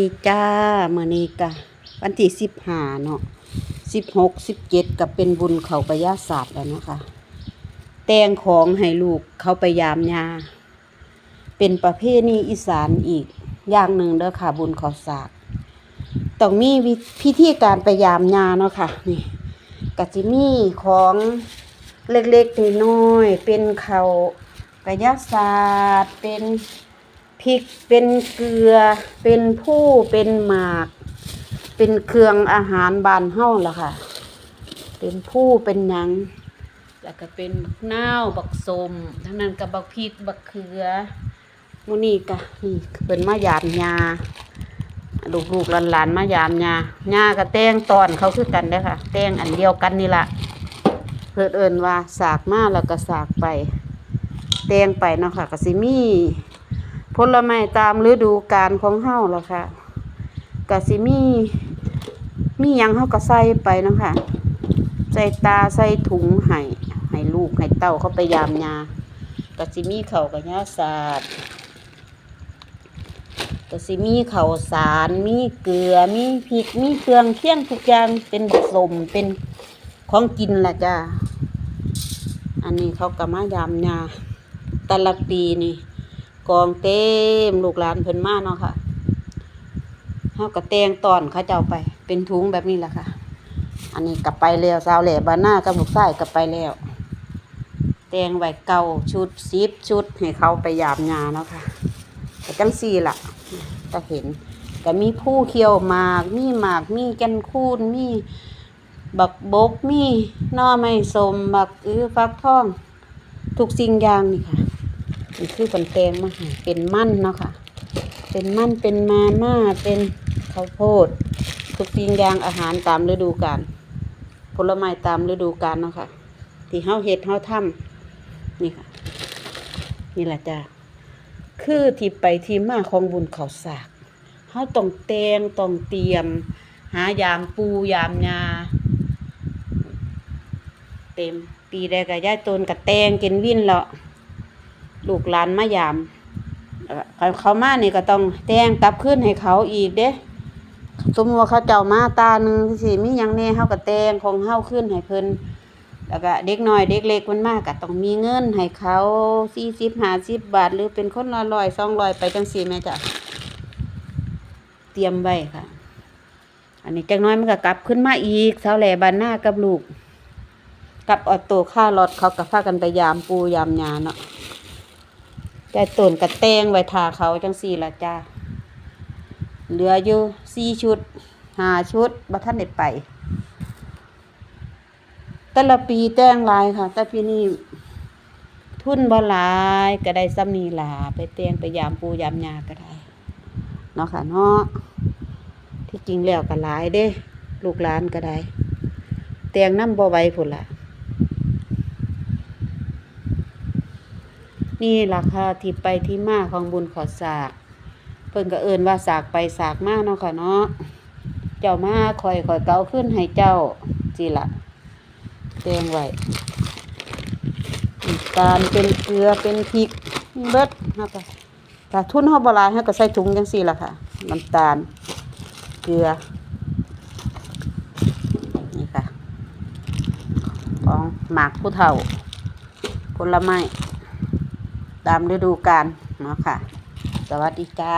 ดีจ้ามื้อนี้กะวันที่สิบห้าเนาะสิบหกสิบเจ็ดก็เป็นบุญเขากระยาศาสตร์แล้วนะคะ แต่งของให้ลูกเขาไปยามยา เป็นประเพณีอีสานอีกอย่างหนึ่งเด้อค่ะ บุญเขาศาสตร์ต้องมีพิธีการไปยามยาเนาะค่ะนี่กะจิมีของเล็กๆน้อยๆเป็นเขาวกระยาศาสตร์เป็น พริกเป็นเกลือ เป็นผู้เป็นหมาก เป็นเครื่องอาหารบานเฮาล่ะค่ะ เป็นผู้เป็นหยัง แล้วก็เป็นน้าวบักสมทั้งนั้นกับบักพริกบักเขือมูนี่กะนี่เพิ่นมายามยาลูกๆหลานๆมายามยายาก็แตงตอนเขาคือกันเด้ค่ะ แตงอันเดียวกันนี่ละเพิ่นเอินว่าสากมาแล้วก็สากไป แตงไปเนาะค่ะก็สิมี่ ผลไม้ตามฤดูกาลของเฮาล่ะค่ะก็สิมีมียังเฮาก็ใส่ไปนะคะใส่ตาใส่ถุงให้ให้ลูกให้เต้าเขาไปยามยาก็สิมีเข้ากับยาศาสตร์ก็สิมีข้าวสารมีเกลือมีพริกมีเครื่องเคียงทุกอย่างเป็นสมเป็นของกินล่ะจ้าอันนี้เขาก็มายามยาแต่ละปีนี่ กองเต็มลูกหลานเพิ่นมาเนาะค่ะเฮาก็แตงตอนเขาเจ้าไป เป็นถุงแบบนี้แหละค่ะ อันนี้กลับไปแล้วสาวแหล่บานหน้ากับลูกชายกลับไปแล้ว แตงไว้เก่าชุดซิปชุดให้เขาไปยามยาเนาะค่ะแต่จังซี่ล่ะก็เห็นก็มีผู้เคี่ยวหมาก มีหมาก มีแกนคูนมีบักบกมีน่อไม้สมบักอื้อฟักทอง ทุกสิ่งอย่างนี่ค่ะ นี่คือผลแตงมาให้เป็นมั่นเนาะค่ะ เป็นมั่นเป็นมาม่าเป็นข้าวโพด ทุกสิ่งอย่างอาหารตามฤดูกาลผลไม้ตามฤดูกาลเนาะค่ะ ที่เฮาเฮ็ดเฮาทำนี่ค่ะ นี่แหละจ้าคือที่ไปที่มาของบุญเขาสากเฮาต้องแตงต้องเตรียม หายามปูยามยาเต็มปีแรกก็ย้ายตนกับแตงกินวิ่นแล้ว ลูกหลานมายามเขามานี่ก็ต้องแต่งกลับขึ้นให้เขาอีกเด้สมมติว่าเขาเจ้ามาตาหนึ่งสิมียังแน่เฮาก็แตงของเฮาขึ้นให้เพิ่นแล้วก็เด็กน้อยเด็กเล็กมันมากก็ต้องมีเงินให้เขา40 50บห้าสิบบาท หรือเป็นคนละ100 200ไปจังซี่แม่จ้ะเตรียมไว้ค่ะ อันนี้จักหน้อยมันก็กลับขึ้นมาอีกสาแหล่บานหน้ากับลูก กับออโต้ค่ารถเขาก็พากันไปยามปูยามยาเนาะ แต่ต้นกระแตงไว้ทาเขาจังสี่ละจ้า เหลืออยู่สี่ชุดห้าชุดบัท่านได้ไป แต่ละปีแต่งลายค่ะ แต่ปีนี้ทุนบ่หลายก็ได้ซ้ำนี้ล่ะไปแต่งไปยามปูยามยาก็ได้เนาะค่ะเนาะที่จริงแล้วก็หลายเด้ ลูกหลานก็ได้แต่งน้ำบ่ไหวพุ่นล่ะ นี่ราคาที่ไปที่มาของบุญขอสาก เพิ่นก็เอิ้นว่าสากไปสากมาเนาะค่ะเนาะเจ้ามาคอยคอยเกาขึ้นให้เจ้าจีละเตงไว้ตาลเป็นเกลือเป็นพริกเบิดเฮาก็ถ้าทุนเฮาบ่หลายเฮาก็ใส่ถุงจังซี่ล่ะค่ะน้ำตาลเกลือนี่ค่ะของหมากผู้เฒ่าผลไม้ ตามฤดูกาลเนาะค่ะ สวัสดีจ้า